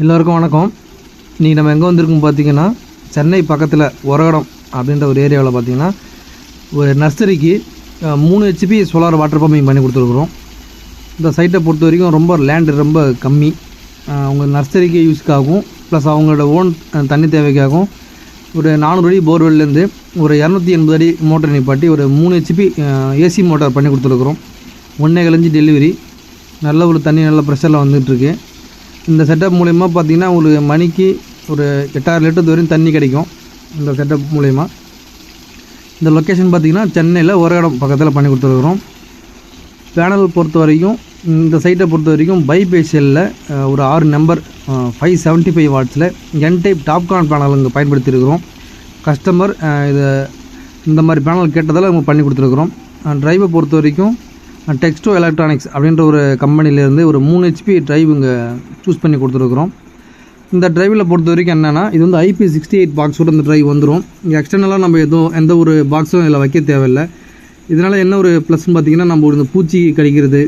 எல்லோருக்கும் வணக்கம். இன்றைக்கி நம்ம எங்கே வந்திருக்கோம் பார்த்தீங்கன்னா சென்னை பக்கத்தில் ஒரகடம் அப்படின்ற ஒரு ஏரியாவில் பார்த்தீங்கன்னா ஒரு நர்சரிக்கு மூணு ஹெச்பி சோலார் வாட்டர் பம்பிங் பண்ணி கொடுத்துருக்குறோம். இந்த சைட்டை பொறுத்த வரைக்கும் ரொம்ப லேண்டு ரொம்ப கம்மி. அவங்க நர்சரிக்கு யூஸ்க்காகவும் ப்ளஸ் அவங்களோட ஓன் தண்ணி தேவைக்காகவும் ஒரு நானூறு அடி போர்வெல்லேருந்து ஒரு இரநூத்தி எண்பது அடி மோட்டர் நிப்பாட்டி ஒரு மூணு ஹெச்பி ஏசி மோட்டார் பண்ணி கொடுத்துருக்குறோம். ஒன்றே கழிஞ்சு டெலிவரி நல்ல ஒரு தண்ணி நல்ல ப்ரெஷரில் வந்துட்டுருக்கு இந்த செட்டப் மூலயமா பார்த்தீங்கன்னா உங்களுக்கு மணிக்கு ஒரு எட்டாயிரம் லிட்டர் வரையும் தண்ணி கிடைக்கும் இந்த செட்டப் மூலயமா. இந்த லொக்கேஷன் பார்த்திங்கன்னா சென்னையில் ஒரு இடம் பக்கத்தில் பண்ணி கொடுத்துருக்குறோம். பேனல் பொறுத்த வரைக்கும் இந்த சைட்டை பொறுத்த வரைக்கும் பைபேஷியலில் ஒரு ஆறு நம்பர் ஃபைவ் செவன்ட்டி ஃபைவ் வாட்ஸில் என் டைப் டாப்கான் பேனல் இங்கே பயன்படுத்தியிருக்கிறோம். கஸ்டமர் இது இந்த மாதிரி பேனல் கேட்டதால் நம்ம பண்ணி கொடுத்துருக்குறோம். ட்ரைவை பொறுத்த வரைக்கும் டெக்ஸ்டோ எலக்ட்ரானிக்ஸ் அப்படின்ற ஒரு கம்பெனிலேருந்து ஒரு மூணு ஹெச்பி ட்ரைவ் இங்கே சூஸ் பண்ணி கொடுத்துருக்குறோம். இந்த ட்ரைவில் பொறுத்த வரைக்கும் என்னென்னா இது வந்து ஐபி சிக்ஸ்டி எயிட் பாக்ஸோட இந்த ட்ரைவ் வந்துடும் இங்கே எக்ஸ்டர்னலாக நம்ம எதுவும் எந்த ஒரு பாக்ஸும் இதில் வைக்க தேவையில்லை. இதனால் என்ன ஒரு ப்ளஸ்ன்னு பார்த்தீங்கன்னா நம்ம ஒரு இந்த பூச்சி கடிக்கிறது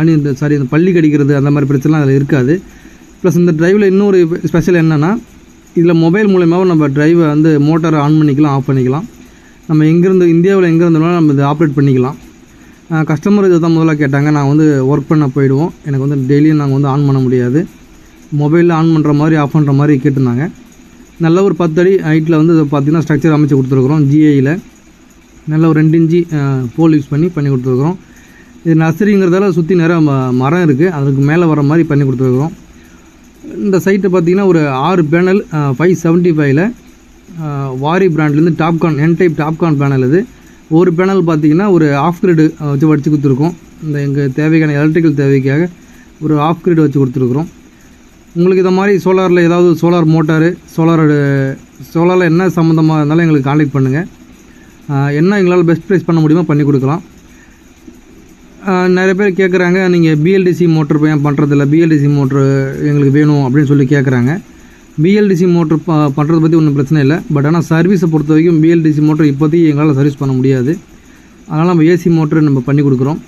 அணி இந்த சாரி இந்த பள்ளி கடிக்கிறது அந்த மாதிரி பிரச்சனைலாம் அதில் இருக்காது. ப்ளஸ் இந்த ட்ரைவில் இன்னொரு ஸ்பெஷல் என்னென்னா இதில் மொபைல் மூலயமாவும் நம்ம ட்ரைவை வந்து மோட்டாரை ஆன் பண்ணிக்கலாம் ஆஃப் பண்ணிக்கலாம். நம்ம எங்கேருந்து இந்தியாவில் எங்கே இருந்தாலும் நம்ம இதை ஆப்ரேட் பண்ணிக்கலாம். கஸ்டமர் இதை தான் முதல்ல கேட்டாங்க. நான் வந்து ஒர்க் பண்ண போயிடுவோம். எனக்கு வந்து டெய்லியும் நாங்கள் வந்து ஆன் பண்ண முடியாது. மொபைலில் ஆன் பண்ணுற மாதிரி ஆஃப் பண்ணுற மாதிரி கேட்டிருந்தாங்க. நல்ல ஒரு பத்து அடி ஹைட்டில் வந்து பார்த்திங்கன்னா பார்த்தீங்கன்னா ஸ்ட்ரக்சர் அமைச்சு கொடுத்துருக்குறோம். ஜிஐயில் நல்ல ஒரு ரெண்டு இன்ச்சி போல் யூஸ் பண்ணி பண்ணி கொடுத்துருக்குறோம். இது நர்சரிங்கிறதால சுற்றி நிறைய மரம் இருக்குது அதுக்கு மேலே வர மாதிரி பண்ணி கொடுத்துருக்குறோம். இந்த சைட்டு பார்த்தீங்கன்னா ஒரு ஆறு பேனல் ஃபைவ் செவன்ட்டி ஃபைவ்ல Waaree பிராண்ட்லேருந்து TOPCon N type TOPCon panel இது. ஒரு பேனல் பார்த்தீங்கன்னா ஒரு ஆஃப் கிரிடு வச்சு வடித்து கொடுத்துருக்கோம். இந்த எங்கள் தேவைக்கான எலக்ட்ரிக்கல் தேவைக்காக ஒரு ஆஃப் கிரிட் வச்சு கொடுத்துருக்குறோம். உங்களுக்கு இந்த மாதிரி சோலாரில் ஏதாவது சோலார் மோட்டாரு சோலார் சோலாரில் என்ன சம்மந்தமாக இருந்தாலும் எங்களுக்கு காண்டாக்ட் பண்ணுங்கள் என்ன எங்களால் பெஸ்ட் ப்ரைஸ் பண்ண முடியுமோ பண்ணி கொடுக்கலாம். நிறைய பேர் கேட்குறாங்க நீங்கள் பிஎல்டிசி மோட்டர் ஏன் பண்ணுறதில்ல பிஎல்டிசி மோட்ரு எங்களுக்கு வேணும் அப்படின்னு சொல்லி கேட்குறாங்க பிஎல்டிசி மோட்ரு ப பற்றி ஒன்றும் பிரச்சனை இல்லை. பட் ஆனால் சர்வீஸை பொறுத்த வரைக்கும் பிஎல்டிசி மோட்டர் இப்போதைக்கு எங்களால் சர்வீஸ் பண்ண முடியாது. அதனால் நம்ம ஏசி மோட்ரு நம்ம பண்ணி கொடுக்குறோம்.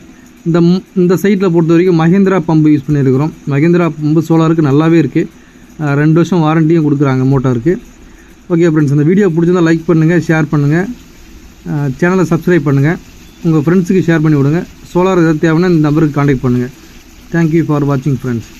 இந்த இந்த சைட்டில் பொறுத்த வரைக்கும் மஹேந்திரா பம்பு யூஸ் பண்ணியிருக்கிறோம் மஹேந்திரா பம்பு சோலாருக்கு நல்லாவே இருக்குது ரெண்டு வருஷம் வாரண்டியும் கொடுக்குறாங்க மோட்டாருக்கு ஓகே ஃப்ரெண்ட்ஸ் இந்த வீடியோ பிடிச்சிருந்தா லைக் பண்ணுங்கள் ஷேர் பண்ணுங்கள் சேனலை சப்ஸ்கிரைப் பண்ணுங்கள் உங்கள் ஃப்ரெண்ட்ஸுக்கு ஷேர் பண்ணி விடுங்க. சோலார் எதாவது தேவைன்னா இந்த நம்பருக்கு காண்டாக்ட் பண்ணுங்கள் தேங்க்யூ ஃபார் வாட்சிங் ஃப்ரெண்ட்ஸ்